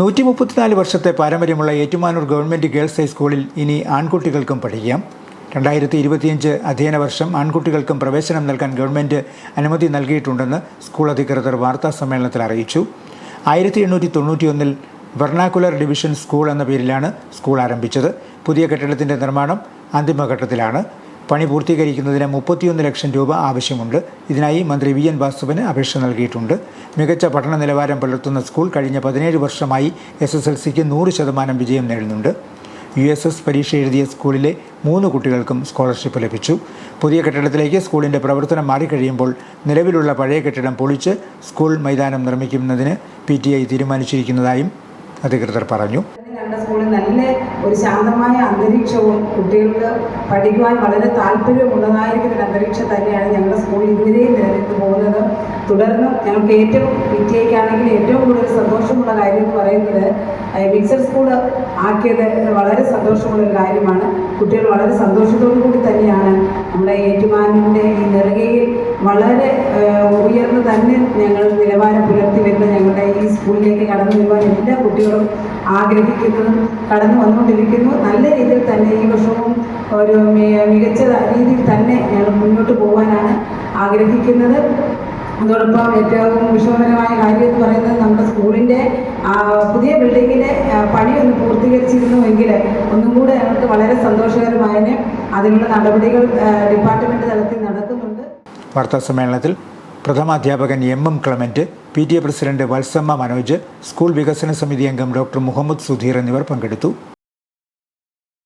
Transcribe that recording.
നൂറ്റി മുപ്പത്തിനാല് വർഷത്തെ പാരമ്പര്യമുള്ള ഏറ്റുമാനൂർ ഗവൺമെന്റ് ഗേൾസ് ഹൈസ്കൂളിൽ ഇനി ആൺകുട്ടികൾക്കും പഠിക്കാം. രണ്ടായിരത്തി ഇരുപത്തിയഞ്ച് അധ്യയന വർഷം ആൺകുട്ടികൾക്കും പ്രവേശനം നൽകാൻ ഗവൺമെന്റ് അനുമതി നൽകിയിട്ടുണ്ടെന്ന് സ്കൂൾ അധികൃതർ വാർത്താ സമ്മേളനത്തിൽ അറിയിച്ചു. ആയിരത്തി എണ്ണൂറ്റി തൊണ്ണൂറ്റിയൊന്നിൽ വെർണാക്കുലർ ഡിവിഷൻ സ്കൂൾ എന്ന പേരിലാണ് സ്കൂൾ ആരംഭിച്ചത്. പുതിയ കെട്ടിടത്തിന്റെ നിർമ്മാണം അന്തിമഘട്ടത്തിലാണ്. പണി പൂർത്തീകരിക്കുന്നതിന് മുപ്പത്തിയൊന്ന് ലക്ഷം രൂപ ആവശ്യമുണ്ട്. ഇതിനായി മന്ത്രി വി എൻ വാസുവിന് അപേക്ഷ നൽകിയിട്ടുണ്ട്. മികച്ച പഠന നിലവാരം പുലർത്തുന്ന സ്കൂൾ കഴിഞ്ഞ പതിനേഴ് വർഷമായി എസ് എസ് എൽ സിക്ക് നൂറ് ശതമാനം വിജയം നേടുന്നുണ്ട്. യു എസ് എസ് പരീക്ഷ എഴുതിയ സ്കൂളിലെ മൂന്ന് കുട്ടികൾക്കും സ്കോളർഷിപ്പ് ലഭിച്ചു. പുതിയ കെട്ടിടത്തിലേക്ക് സ്കൂളിന്റെ പ്രവർത്തനം മാറിക്കഴിയുമ്പോൾ നിലവിലുള്ള പഴയ കെട്ടിടം പൊളിച്ച് സ്കൂൾ മൈതാനം നിർമ്മിക്കുന്നതിന് പി ടി ഐ തീരുമാനിച്ചിരിക്കുന്നതായും അധികൃതർ പറഞ്ഞു. ഒരു ശാന്തമായ അന്തരീക്ഷവും കുട്ടികൾക്ക് പഠിക്കുവാൻ വളരെ താല്പര്യമുള്ളതായിരിക്കുന്ന ഒരു അന്തരീക്ഷം തന്നെയാണ് ഞങ്ങളുടെ സ്കൂളിൽ ഇതുവരെയും നിലനിന്ന് പോകുന്നത്. തുടർന്ന് ഞങ്ങൾക്ക് ഏറ്റവും ടി ഏറ്റവും കൂടുതൽ സന്തോഷമുള്ള കാര്യം എന്ന് പറയുന്നത് മിക്സഡ് സ്കൂൾ ആക്കിയത് വളരെ സന്തോഷമുള്ള ഒരു കാര്യമാണ്. കുട്ടികൾ വളരെ സന്തോഷത്തോടു കൂടി തന്നെയാണ് നമ്മുടെ ഏറ്റുമാനിന്റെ ഈ നെറുകയിൽ വളരെ ഉയർന്ന് തന്നെ ഞങ്ങൾ നിലവാരം പുലർത്തി വരുന്ന ഞങ്ങളുടെ ഈ സ്കൂളിലേക്ക് കടന്നു വരുവാൻ എല്ലാ കുട്ടികളും ആഗ്രഹിക്കുന്നതും കടന്നു വന്നുകൊണ്ടിരിക്കുന്നു. നല്ല രീതിയിൽ തന്നെ ഈ വർഷവും ഒരു മികച്ച രീതിയിൽ തന്നെ ഞങ്ങൾ മുന്നോട്ട് പോകാനാണ് ആഗ്രഹിക്കുന്നത്. അതോടൊപ്പം ഏറ്റവും വിഷമകരമായ കാര്യം എന്ന് പറയുന്നത് നമ്മുടെ സ്കൂളിന്റെ പുതിയ ബിൽഡിങ്ങിന്റെ പണി ഒന്ന് പൂർത്തീകരിച്ചിരുന്നുവെങ്കിൽ ഒന്നും കൂടെ ഞങ്ങൾക്ക് വളരെ സന്തോഷകരമായതിന് അതിനുള്ള നടപടികൾ ഡിപ്പാർട്ട്മെന്റ് തലത്തിൽ നടക്കുന്നുണ്ട്. വാർത്താ സമ്മേളനത്തിൽ പ്രഥമാധ്യാപകൻ M M Clement P T A president Valsamma Manoj school വികസന സമിതി അംഗം ഡോക്ടർ മുഹമ്മദ് സുധീർ എന്നിവർ പങ്കെടുത്തു.